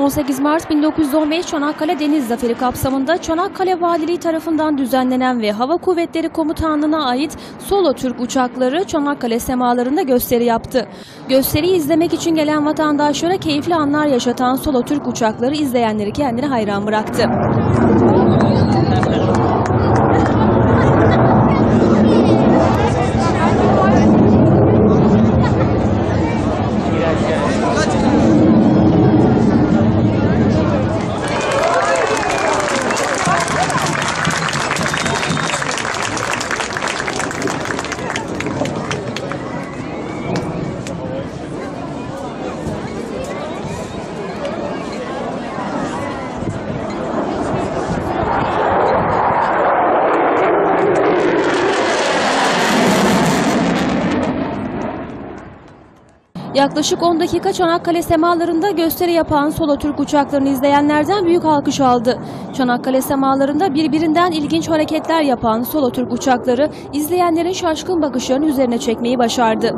18 Mart 1915 Çanakkale Deniz Zaferi kapsamında Çanakkale Valiliği tarafından düzenlenen ve Hava Kuvvetleri Komutanlığı'na ait Solo Türk uçakları Çanakkale semalarında gösteri yaptı. Gösteriyi izlemek için gelen vatandaşlara keyifli anlar yaşatan Solo Türk uçakları izleyenleri kendine hayran bıraktı. Yaklaşık 10 dakika Çanakkale semalarında gösteri yapan Solo Türk uçaklarını izleyenlerden büyük alkış aldı. Çanakkale semalarında birbirinden ilginç hareketler yapan Solo Türk uçakları izleyenlerin şaşkın bakışlarını üzerine çekmeyi başardı.